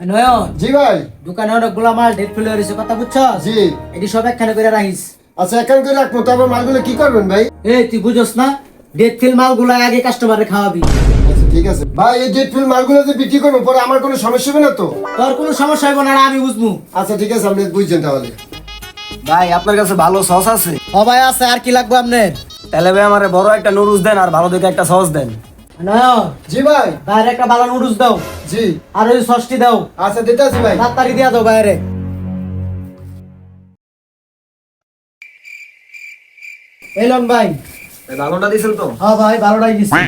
নয়ন। জি ভাই। দোকানে অনেকগুলা মাল ডেট ফেলে রয়েছে কথা বুঝছ জি। এটি সব একখানে করে রাখিস। আচ্ছা এখান করে রাখব তারপর মালগুলো কি করবেন ভাই? এই তুই বুঝোস না? ডেট ফিল মালগুলা আগে কাস্টমারে খাওয়াবি। আচ্ছা ঠিক আছে। ভাই এই ডেট ফিল মালগুলো যে বিক্রি করব পরে আমার কোনো সমস্যা হবে না তো? তোর কোনো সমস্যা হবে না আর আমি বুঝব। আচ্ছা ঠিক আছে আপনি বুঝছেন তাহলে। ভাই আপনার কাছে ভালো সস আছে? ও ভাই আছে আর কি লাগবে আপনার? তাহলে ভাই আমার বড় একটা নুডলস দেন আর ভালো দেখে একটা সস দেন। জি ভাই। বাইরে একটা ভালো নুডলস দাও। জি। আর ওই সসটি দাও। আচ্ছা দিতে আছি ভাই তাড়াতাড়ি দিয়া দাও বাইরে। এলন ভাই। ভালোটা দিছেন তো? হ্যাঁ ভাই ভালোটাই দিচ্ছি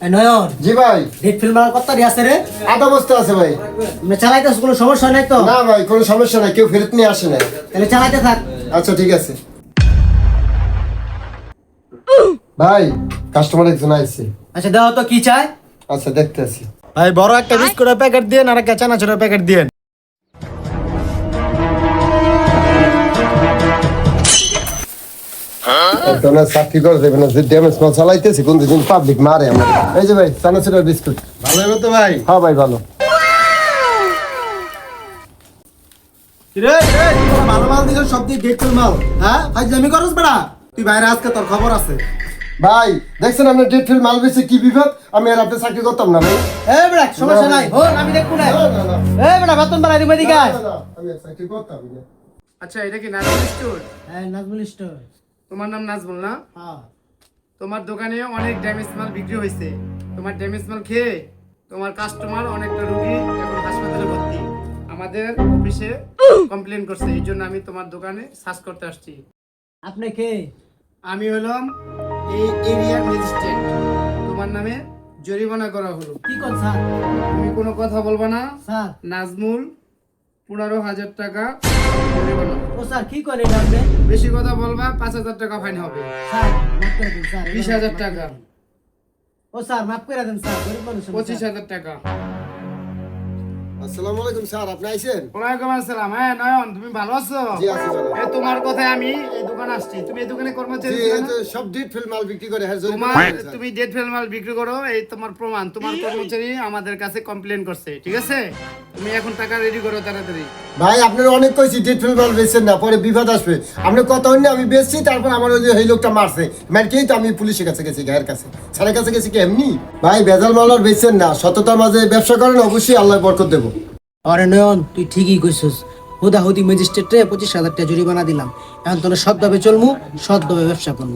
নয়ন। জি ভাই। ডেট ফিল মাল কত আছে রে। আধা বস্তা আছে ভাই। মানে চালাইতেছ কোনো সমস্যা নাই তো? না ভাই কোনো সমস্যা নাই কেউ ফেরত নিয়ে আসে না তাহলে চালাইতে থাক। আচ্ছা ঠিক আছে। ভাই কাস্টমার একজন আইছে। আচ্ছা দাও তো কি চাই? আচ্ছা দেখতে আছি ভাই বড় একটা বিস্কুটের প্যাকেট দিয়ে আর একটা চানাচুরের প্যাকেট দিয়ে একজনে চাকরি করে দেবে না যে ড্যামেজ মাল চালাইতেছি কোন দিন পাবলিক মারে আমার। এই যে ভাই চানাচুরের বিস্কুট। ভালো হবে তো ভাই? হ্যাঁ ভাই ভালো। ভালো মাল দিছ? সব দিয়ে ডেটফুল মাল। হ্যাঁ করস বেড়া? তুই বাইরে আজকে তোর খবর আছে। ভাই দেখছেন আপনার ডেট ফিল মাল বেশি কি বিপদ? আমি আর আপনি চাকরি করতাম না ভাই। এ বেড়া সমস্যা নাই হো আমি দেখব না। না, না, না। এ বেড়া বেতন বাড়াই দিবে দিকে না, না, না, আমি আর চাকরি করতাম না। আচ্ছা এটা কি নাজমুল স্টোর? হ্যাঁ নাজমুল স্টোর। তোমার নাম নাজমুল না? হ্যাঁ। তোমার দোকানে অনেক ড্যামেজ মাল বিক্রি হয়েছে। তোমার ড্যামেজ মাল খেয়ে তোমার কাস্টমার অনেকটা রুগী এখন হাসপাতালে ভর্তি। আমাদের অফিসে কমপ্লেন করছে এই জন্য আমি তোমার দোকানে সার্চ করতে আসছি। আপনি কে? আমি হলাম এই এরিয়ার ম্যাজিস্ট্রেট। তোমার নামে জরিমানা করা হলো। কি স্যার? তুমি কোনো কথা বলবা না। স্যার। নাজমুল পনেরো হাজার টাকা জরিমানা। ও স্যার কি করে আপনি বেশি কথা বলবা পাঁচ হাজার টাকা ফাইন হবে। স্যার মাফ করে দিন স্যার বিশ হাজার টাকা। ও স্যার মাফ করে দেন স্যার পঁচিশ হাজার টাকা। আসসালামু আলাইকুম স্যার আপনি আইছেন? ওয়ালাইকুম আসসালাম। হ্যাঁ নয়ন তুমি ভালো আছো? জি আছি এই তোমার কথায় আমি এই দোকান আসছি। তুমি এই দোকানে কর্মচারী জি এই সব ডেট ফেল মাল বিক্রি করে হ্যাঁ তোমার তুমি ডেট ফেল মাল বিক্রি করো এই তোমার প্রমাণ। তোমার কর্মচারী আমাদের কাছে কমপ্লেন করছে ঠিক আছে? তুমি এখন টাকা রেডি করো তাড়াতাড়ি। ভাই আপনার অনেক কইছি ডেট ফিল মাল বেচছেন না পরে বিপদ আসবে। আপনি কত হইনি আমি বেচছি তারপর আমার ওই যে এই লোকটা মারছে। মারকেই তো আমি পুলিশের কাছে গেছি গায়ের কাছে। স্যারের কাছে গেছি কি এমনি? ভাই ভেজাল মাল আর বেচছেন না সততার মাঝে ব্যবসা করেন অবশ্যই আল্লাহ বরকত দেবো। আরে নয়ন তুই ঠিকই কইছিস। হুদা হুদি ম্যাজিস্ট্রেটে পঁচিশ হাজার টাকা জরিমানা দিলাম। এখন তোর সৎভাবে চলমু সৎভাবে ব্যবসা করব